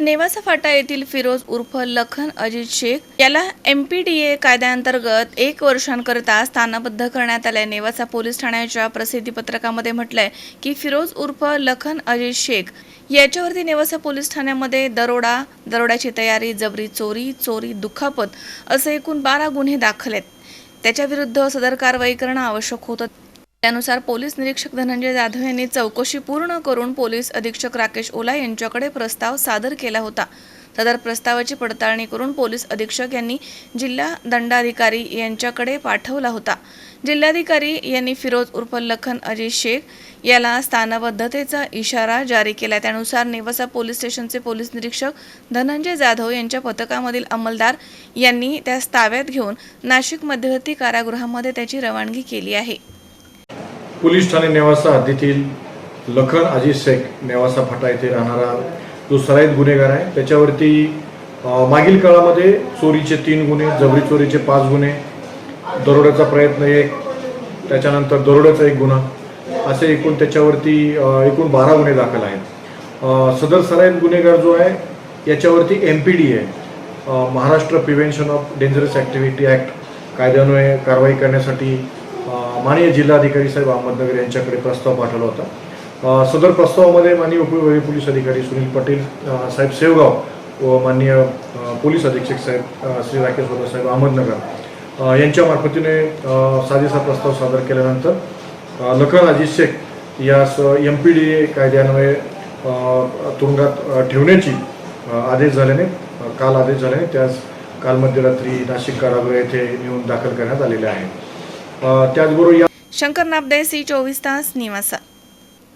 नेवासा फाटा येथील फिरोज उर्फ लखन अजित शेख याला एम पी डी ए कायद्याअंतर्गत एक वर्षांकरता स्थानबद्ध करण्यात आलंय. नेवासा पोलीस ठाण्याच्या प्रसिद्धी पत्रकामध्ये म्हटलंय की फिरोज उर्फ लखन अजित शेख याच्यावरती नेवासा पोलीस ठाण्यामध्ये दरोडा दरोड्याची तयारी जबरी चोरी चोरी दुखापत असे एकूण बारा गुन्हे दाखल आहेत. त्याच्याविरुद्ध सदर कारवाई करणं आवश्यक होतं. त्यानुसार पोलीस निरीक्षक धनंजय जाधव यांनी चौकशी पूर्ण करून पोलीस अधीक्षक राकेश ओला यांच्याकडे प्रस्ताव सादर केला होता. सदर प्रस्तावाची पडताळणी करून पोलीस अधीक्षक यांनी जिल्हा दंडाधिकारी यांच्याकडे पाठवला होता. जिल्हाधिकारी यांनी फिरोज उर्फ लखन अजित शेख याला स्थानबद्धतेचा इशारा जारी केला. त्यानुसार नेवासा पोलीस स्टेशनचे पोलीस निरीक्षक धनंजय जाधव यांच्या पथकामधील अंमलदार यांनी त्यास ताब्यात घेऊन नाशिक मध्यवर्ती कारागृहामध्ये त्याची रवानगी केली आहे. पोलीस ठाणे नेवासा हद्दीतील लखन आजी शेख नेवासा फाटा येथे राहणारा जो सराईत गुन्हेगार आहे त्याच्यावरती मागील काळामध्ये चोरीचे तीन गुन्हे जबरी चोरीचे पाच गुन्हे दरोड्याचा प्रयत्न एक त्याच्यानंतर दरोड्याचा एक गुन्हा असे एकूण त्याच्यावरती एकूण बारा गुन्हे दाखल आहेत. सदर सराईत गुन्हेगार जो आहे याच्यावरती एम पी डी आहे. Maharashtra prevention of dangerous activity act कायद्यान्वये कारवाई करण्यासाठी माननीय जिल्हाधिकारी साहेब अहमदनगर यांच्याकडे प्रस्ताव पाठवला होता. सदर प्रस्तावामध्ये माननीय उपविभागीय पोलीस अधिकारी सुनील पाटील साहेब सेवगाव व माननीय पोलीस अधीक्षक साहेब श्री राकेश वदा साहेब अहमदनगर यांच्या मार्फतीने अ, साजेसा प्रस्ताव सादर केल्यानंतर लखन अजित शेख यास एम पी डी ए कायद्यान्वये तुरुंगात ठेवण्याची आदेश झाल्याने काल आदेश झाल्याने त्यास काल मध्यरात्री नाशिक कारागृह येथे नेऊन दाखल करण्यात आलेले आहे. त्याचबरोबर या शंकर नाबदे सी चोवीस तास निवासा